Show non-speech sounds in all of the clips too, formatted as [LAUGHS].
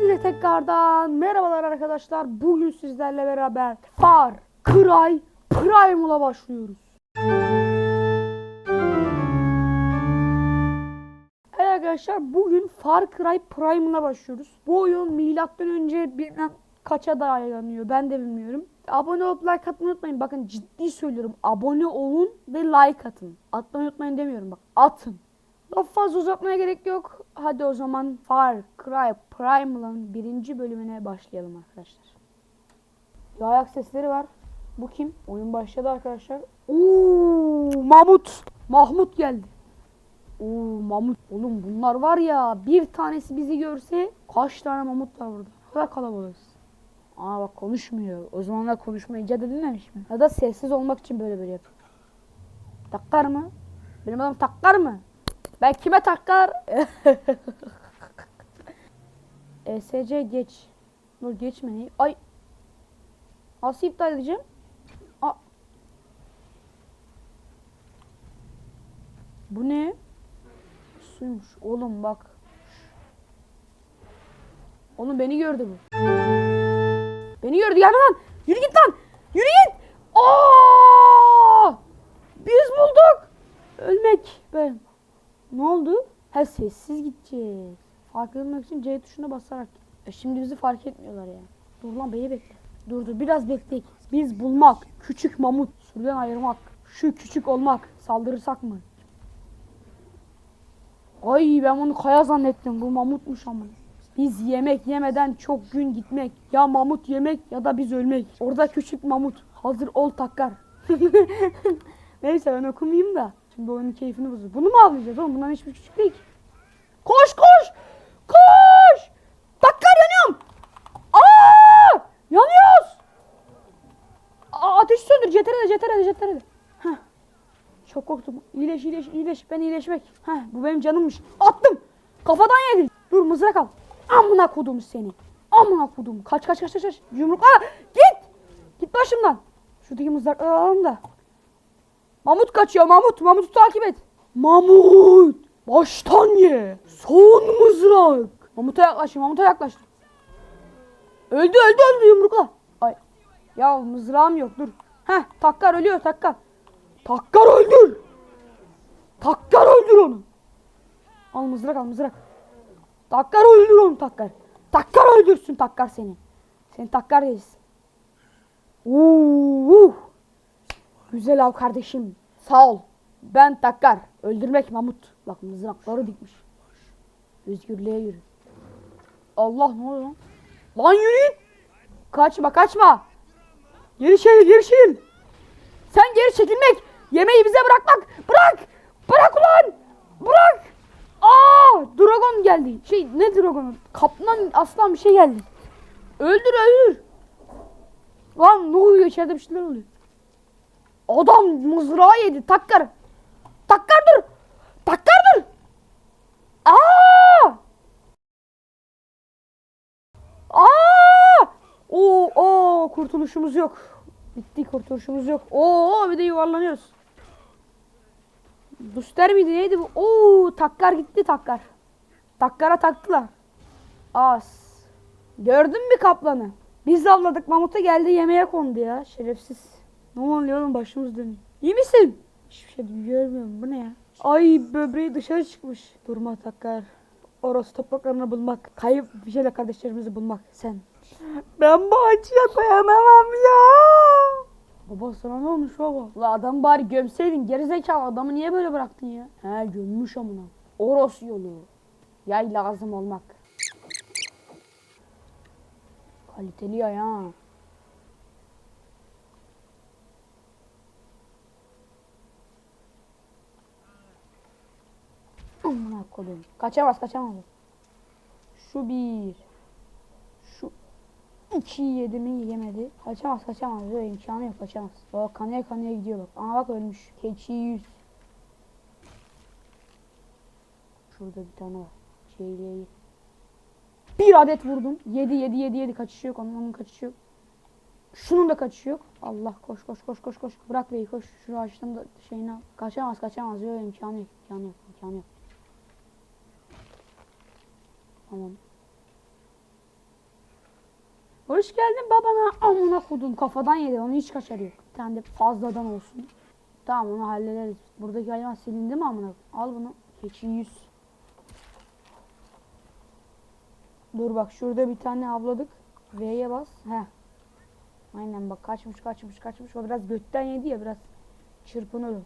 Hepinize tekrardan merhabalar arkadaşlar. Bugün sizlerle beraber Far Cry Primal'a başlıyoruz. Evet arkadaşlar bugün Far Cry Primal'a başlıyoruz. Bu oyun milattan önce bilmem kaça dayanıyor ben de bilmiyorum. Abone olup like atmayı unutmayın. Bakın ciddi söylüyorum. Abone olun ve like atın. Atmayı unutmayın demiyorum bak. Atın. Daha fazla uzatmaya gerek yok. Hadi o zaman Far Cry Primal'ın birinci bölümüne başlayalım arkadaşlar. Bir ayak sesleri var. Bu kim? Oyun başladı arkadaşlar. Oo, Mahmut. Mahmut geldi. Oo, Mahmut. Oğlum bunlar var ya bir tanesi bizi görse kaç tane Mahmut var burada. Ne kadar kalabalığız. Aa bak konuşmuyor. O zamanlar konuşmayı icat edilmemiş mi? Ya da sessiz olmak için böyle böyle yapıyor. Takkar mı? Benim adam takkar mı? Ben kime takkar? [LAUGHS] ESC geç. Dur geçme. ne- Ay. Nasıl iptal edeceğim? Aa. Bu ne? Suymuş. Oğlum bak. Oğlum beni gördü bu. Beni gördü gelme lan. Yürü git lan. Yürü git. Aa! Biz bulduk. Ölmek ben. Ne oldu? Ha sessiz gideceğiz. Fark edilmek için C tuşuna basarak. E şimdi bizi fark etmiyorlar ya. Dur lan beyi bekle. Dur dur biraz bekleyek. Biz bulmak, küçük mamut, sürüden ayırmak, şu küçük olmak, saldırırsak mı? Ay ben bunu kaya zannettim. Bu mamutmuş ama. Biz yemek yemeden çok gün gitmek. Ya mamut yemek ya da biz ölmek. Orada küçük mamut. Hazır ol takkar. [LAUGHS] Neyse ben okumayayım da. Şimdi oyunun keyfini bozuyor. Bunu mu avlayacağız oğlum? Bundan hiçbir küçük değil ki. Koş koş! Koş! Takkar yanıyorum! Aa! Yanıyoruz! Aa, ateşi söndür. Cetere de cetere de cetere de. Çok korktum. İyileş iyileş iyileş. Ben iyileşmek. Heh, bu benim canımmış. Attım. Kafadan yedin. Dur mızrak al. Amına kodum seni. Amına kodum. Kaç kaç kaç kaç. kaç. Yumrukla. Git. Git başımdan. Şuradaki mızrakları alalım da. Mamut kaçıyor Mamut. Mamut'u takip et. Mamut. Baştan ye. Son mızrak. Mamut'a yaklaştı. Mamut'a yaklaştı. Öldü öldü öldü yumrukla. Ay. Ya mızrağım yok dur. Heh takkar ölüyor takkar. Takkar öldür. Takkar öldür onu. Al mızrak al mızrak. Takkar öldür onu takkar. Takkar öldürsün takkar seni. Seni takkar yeriz. Uuu. Güzel av kardeşim. Sağ ol. Ben takkar. Öldürmek mamut. Bak mızrakları dikmiş. Özgürlüğe yürü. Allah ne oluyor lan? Lan. Kaçma kaçma. Geri çekil geri çekil. Sen geri çekilmek. Yemeği bize bırakmak. Bırak. Bırak ulan. Bırak. Aa, dragon geldi. Şey ne dragonu? Kaplan aslan bir şey geldi. Öldür öldür. Lan ne oluyor içeride bir şeyler oluyor. Adam mızrağı yedi. Takkar. Takkar dur. Takkar dur. Aa! Aa! Oo, oo kurtuluşumuz yok. Bitti kurtuluşumuz yok. Oo bir de yuvarlanıyoruz. Duster miydi neydi bu? Oo takkar gitti takkar. Takkara taktılar. As. Gördün mü kaplanı? Biz avladık mamuta geldi yemeğe kondu ya şerefsiz. Ne oluyor oğlum başımız dönüyor. İyi misin? Hiçbir şey görmüyorum bu ne ya? Ay böbreği dışarı çıkmış. Durma takkar. Orası topraklarını bulmak. Kayıp bir şeyle kardeşlerimizi bulmak. Sen. Ben bu acıya dayanamam ya. Baba sana ne olmuş baba? La adam bari gömseydin gerizekalı adamı niye böyle bıraktın ya? He gömmüş amına. Oros yolu. Yay lazım olmak. Kaliteli yay ha. Amına kodum. Kaçamaz kaçamaz. Şu bir. Şu iki yedi mi yemedi. Kaçamaz kaçamaz. Böyle imkanı yok kaçamaz. Bak kanaya kanaya gidiyor bak. Aa bak ölmüş. Keçi yüz. Şurada bir tane var. Şeyliği. Bir adet vurdum. Yedi yedi yedi yedi kaçışı yok. Onun, onun kaçışı yok. Şunun da kaçışı yok. Allah koş koş koş koş koş. Bırak beyi koş. Şu ağaçtan da şeyini al. Kaçamaz kaçamaz. Yok imkanı yok. imkanı yok. imkanı yok. Tamam. Hoş geldin babana. Amına kodum kafadan yedi. Onu hiç kaçarı yok. Bir tane de fazladan olsun. Tamam onu hallederiz. Buradaki hayvan silindi mi amına? Al bunu. Keçi 100. Dur bak şurada bir tane avladık. V'ye bas. He. Aynen bak kaçmış kaçmış kaçmış. O biraz götten yedi ya biraz çırpınır. o.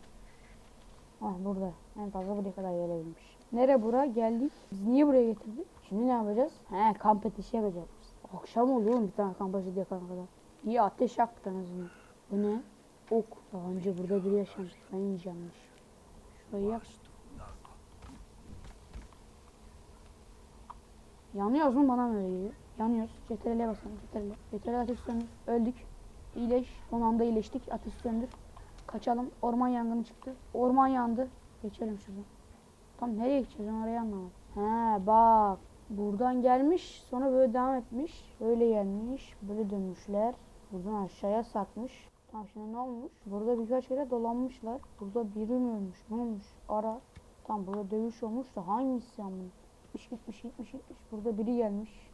Ah burada. En fazla buraya kadar gelebilmiş. Nere bura? Geldik. Biz niye buraya getirdik? Şimdi ne yapacağız? He kamp ateşi yapacağız. Akşam oldu oğlum bir tane kamp ateşi yakana kadar. İyi ateş yaktık en azından. Bu ne? Ok. Daha önce burada biri yaşamış. Ben yiyeceğimmiş. Şurayı yak. Yanıyoruz mu bana mı öyle geliyor? Yanıyoruz. CTRL'e basalım. CTRL. CTRL ateş söndür. Öldük. İyileş. Son anda iyileştik. Ateş söndür. Kaçalım. Orman yangını çıktı. Orman yandı. Geçelim şuradan. Tam nereye gideceğiz ben orayı anlamadım. He bak. Buradan gelmiş. Sonra böyle devam etmiş. Böyle gelmiş. Böyle dönmüşler. Buradan aşağıya sarkmış. Tamam şimdi ne olmuş? Burada birkaç kere dolanmışlar. Burada biri mi ölmüş? Ne olmuş? Ara. Tam burada dövüş olmuş da hangisi ama? Gitmiş gitmiş gitmiş gitmiş. Burada biri gelmiş.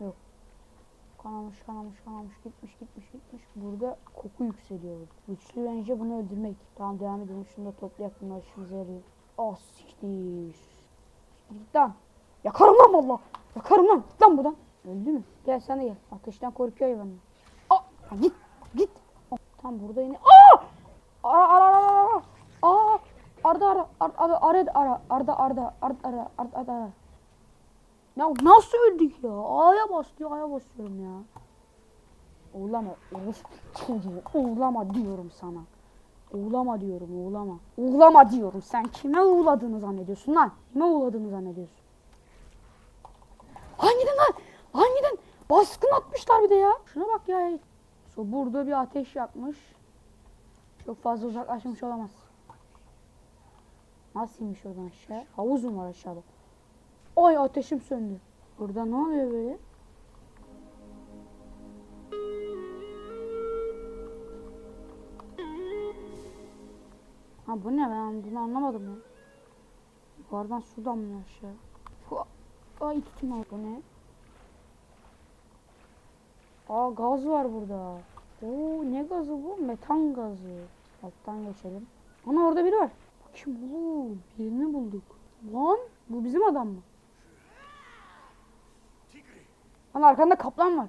Yok. Kanamış kanamış kanamış gitmiş gitmiş gitmiş. Burada koku yükseliyor. Güçlü bence bunu öldürmek. Tamam devam edelim. Şunu da toplayak bunlar işimize yarıyor. Ah siktir. Git lan. Yakarım lan valla. Yakarım lan. Git lan buradan. Öldü mü? Gel de gel. Ateşten korkuyor hayvanlar. Aa, ya git. Git. Oh, tam burada yine. Aa! Ara ara ara ara. Aa! Arda ara. Arda ara. Arda ara. Arda Arda. Arda ara. Arda ara. Ya nasıl öldük ya? A'ya bastı, A'ya basıyorum ya. Uğlama. Uğlama diyorum sana. Uğlama diyorum, uğlama. Uğlama diyorum. Sen kime uğladığını zannediyorsun lan? Kime uğladığını zannediyorsun? Hangiden lan? Hangiden? Baskın atmışlar bir de ya. Şuna bak ya. So, burada bir ateş yakmış. Çok fazla uzaklaşmış olamaz. Nasıl inmiş oradan aşağı? Havuz mu var aşağıda? Ay ateşim söndü. Burada ne oluyor böyle? Ha bu ne ben bunu anlamadım ya. Yukarıdan su damlıyor aşağı. Ay tutun al bu ne? Aa gaz var burada. Oo ne gazı bu? Metan gazı. Alttan geçelim. Ana orada biri var. Kim oğlum? Birini bulduk. Lan bu bizim adam mı? Lan arkanda kaplan var.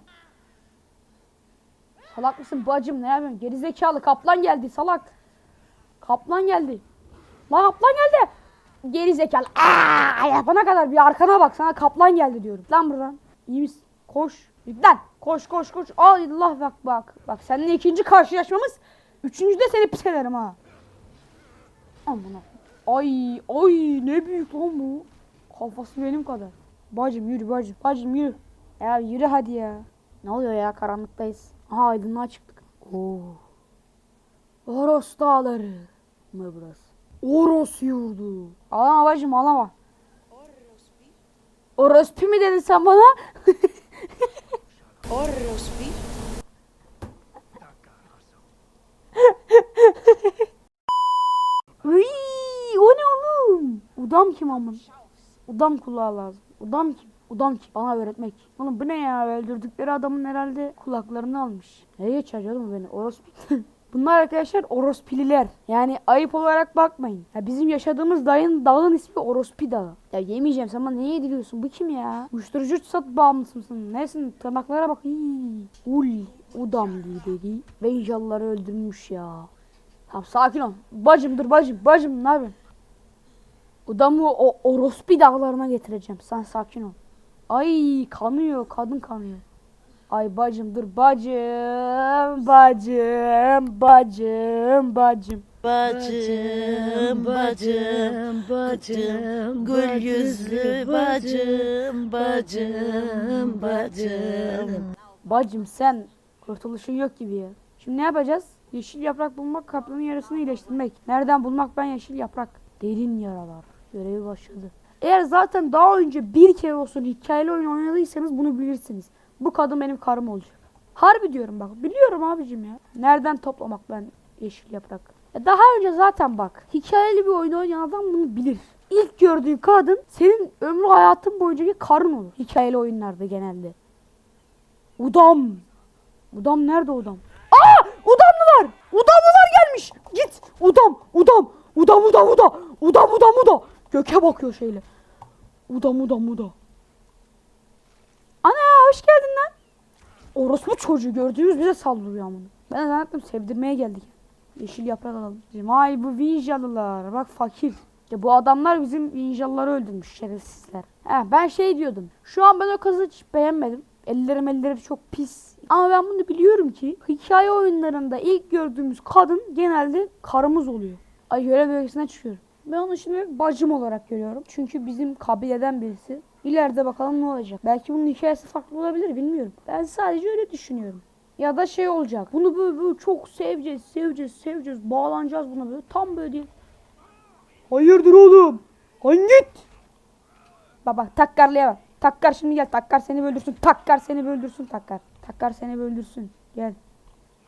Salak mısın bacım ne yapıyorsun? Gerizekalı kaplan geldi salak. Kaplan geldi. Lan kaplan geldi. Gerizekalı. Aa, yapana kadar bir arkana bak sana kaplan geldi diyorum. Lan buradan. İyi misin? Koş. Lan koş koş koş. Allah bak bak. Bak seninle ikinci karşılaşmamız. Üçüncü de seni pis ederim ha. Amına. Ay ay ne büyük lan bu. Kafası benim kadar. Bacım yürü bacım. Bacım yürü. Ya yürü hadi ya. Ne oluyor ya karanlıktayız. Aha aydınlığa çıktık. Oo. Oros dağları mı burası? Oros yurdu. Ağlama bacım ağlama. Orospi mi dedin sen bana? [LAUGHS] Orospi. Uy, o ne oğlum? Udam kim amın? Udam kulağı lazım. Udam kim? Udam kim? Bana öğretmek. Oğlum bu ne ya? Öldürdükleri adamın herhalde kulaklarını almış. Nereye çağırıyor mu beni? Orospi. [LAUGHS] Bunlar arkadaşlar orospililer. Yani ayıp olarak bakmayın. Ya bizim yaşadığımız dağın, dağın ismi Orospi Dağı. Ya yemeyeceğim sen bana neye yediriyorsun? Bu kim ya? Uyuşturucu sat bağımlısı mısın? Nesin? Tırnaklara bak. Hii. Ul. Udam lideri. Ve inşallahları öldürmüş ya. Tamam sakin ol. Bacım dur bacım. Bacım ne yapıyorsun? Adamı o orospi dağlarına getireceğim. Sen sakin ol. Ay kanıyor. Kadın kanıyor. Ay bacım dur bacım. Bacım. Bacım. Bacım. Bacım, bacım, bacım, gül yüzlü bacım, bacım, bacım. Bacım sen kurtuluşun yok gibi ya. Şimdi ne yapacağız? Yeşil yaprak bulmak kaplanın yarasını iyileştirmek. Nereden bulmak ben yeşil yaprak? Derin yaralar. Görevi başladı. Eğer zaten daha önce bir kere olsun hikayeli oyun oynadıysanız bunu bilirsiniz. Bu kadın benim karım olacak. Harbi diyorum bak. Biliyorum abicim ya. Nereden toplamak ben yeşil yaprak? Ya daha önce zaten bak. Hikayeli bir oyun oynayan adam bunu bilir. İlk gördüğün kadın senin ömrü hayatın boyunca karın olur. Hikayeli oyunlarda genelde. Udam. Udam nerede udam? Aa! Udamlılar! Udamlılar gelmiş! Git! Udam! Udam! Udam udam udam! Udam udam udam! Göke bakıyor şeyle. Udam udam udam. Hoş geldin lan. Orospu çocuğu gördüğümüz bize saldırıyor amına. Ben zannettim sevdirmeye geldik. Yeşil yaprak alalım. Vay bu Vinjalılar. Bak fakir. Ya bu adamlar bizim Vinjalıları öldürmüş şerefsizler. He, ben şey diyordum. Şu an ben o kızı hiç beğenmedim. Ellerim ellerim çok pis. Ama ben bunu biliyorum ki hikaye oyunlarında ilk gördüğümüz kadın genelde karımız oluyor. Ay görev bölgesinden çıkıyorum. Ben onu şimdi bacım olarak görüyorum. Çünkü bizim kabileden birisi. İleride bakalım ne olacak. Belki bunun hikayesi farklı olabilir bilmiyorum. Ben sadece öyle düşünüyorum. Ya da şey olacak. Bunu böyle, böyle çok seveceğiz, seveceğiz, seveceğiz. Bağlanacağız buna böyle. Tam böyle değil. Hayırdır oğlum? Lan git. Baba takkarlıya bak. Takkar şimdi gel. Takkar seni öldürsün. Takkar seni öldürsün. Takkar. Takkar seni öldürsün. Gel.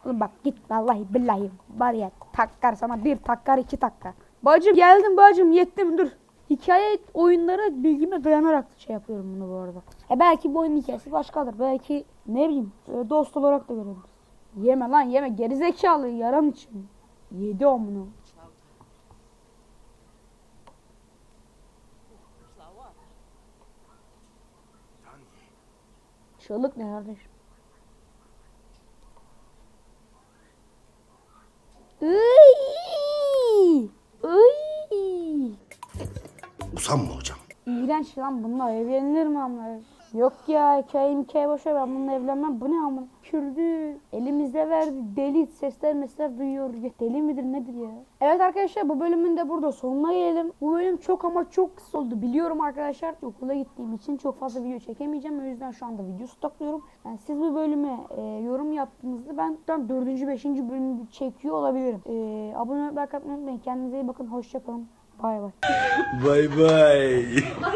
Oğlum bak git vallahi billahi var ya takkar sana bir takkar iki takkar. Bacım geldim bacım yettim dur. Hikaye oyunlara bilgime dayanarak şey yapıyorum bunu bu arada. E belki bu oyunun hikayesi başkadır. Belki ne bileyim e, dost olarak da görebiliriz. Yeme lan yeme gerizekalı yaran için. Yedi amına. Çığlık ne kardeşim? Usanma hocam. İğrenç lan bunlar evlenilir mi amına? Yok ya hikaye hikaye boşver ben bununla evlenmem. Bu ne amına? Kürdü. Elimizde verdi. Deli sesler mesler duyuyor. Ya deli midir nedir ya? Evet arkadaşlar bu bölümün de burada sonuna gelelim. Bu bölüm çok ama çok kısa oldu. Biliyorum arkadaşlar okula gittiğim için çok fazla video çekemeyeceğim. O yüzden şu anda video stokluyorum. Yani siz bu bölüme e, yorum yaptığınızda ben tam 4. 5. bölümü çekiyor olabilirim. E, abone olmayı, like unutmayın. Kendinize iyi bakın. Hoşçakalın. Bay bay. Bay bay.